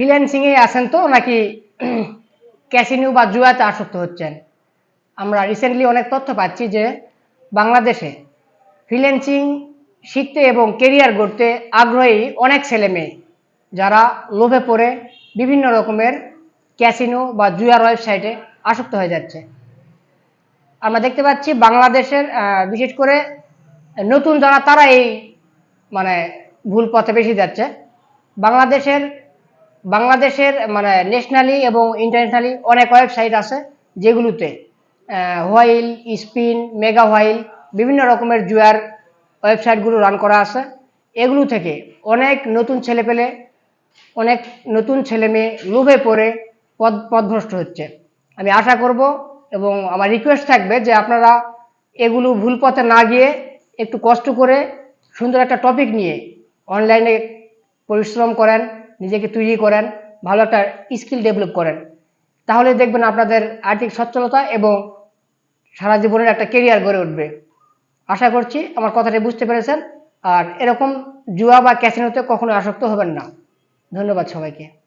ফ্রিল্যান্সিংয়ে আছেন তো, নাকি ক্যাসিনো বা জুয়াতে আসক্ত হচ্ছেন? আমরা রিসেন্টলি অনেক তথ্য পাচ্ছি যে বাংলাদেশে ফ্রিল্যান্সিং শিখতে এবং কেরিয়ার গড়তে আগ্রহী অনেক ছেলে মেয়ে, যারা লোভে পড়ে বিভিন্ন রকমের ক্যাসিনো বা জুয়ার ওয়েবসাইটে আসক্ত হয়ে যাচ্ছে। আমরা দেখতে পাচ্ছি বাংলাদেশের বিশেষ করে নতুন যারা, তারা এই মানে ভুল পথে বেশি যাচ্ছে। বাংলাদেশের বাংলাদেশের মানে ন্যাশনালি এবং ইন্টারন্যাশনালি অনেক ওয়েবসাইট আছে যেগুলোতে হোয়াইল স্পিন মেগা হোয়াইল বিভিন্ন রকমের জুয়ার ওয়েবসাইটগুলো রান করা আছে। এগুলো থেকে অনেক নতুন ছেলে পেলে অনেক নতুন ছেলে মেয়ে লোভে পড়ে পদ, পদভ্রষ্ট হচ্ছে। আমি আশা করব এবং আমার রিকোয়েস্ট থাকবে যে আপনারা এগুলো ভুল পথে না গিয়ে একটু কষ্ট করে সুন্দর একটা টপিক নিয়ে অনলাইনে পরিশ্রম করেন। নিজেকে তৈরি করেন, ভালো একটা স্কিল ডেভেলপ করেন। তাহলে দেখবেন আপনাদের আর্থিক সচ্ছলতা এবং সারা জীবনের একটা কেরিয়ার গড়ে উঠবে। আশা করছি আমার কথাটি বুঝতে পেরেছেন। আর এরকম জুয়া বা ক্যাসিনোতে কখনো আসক্ত হবেন না। ধন্যবাদ সবাইকে।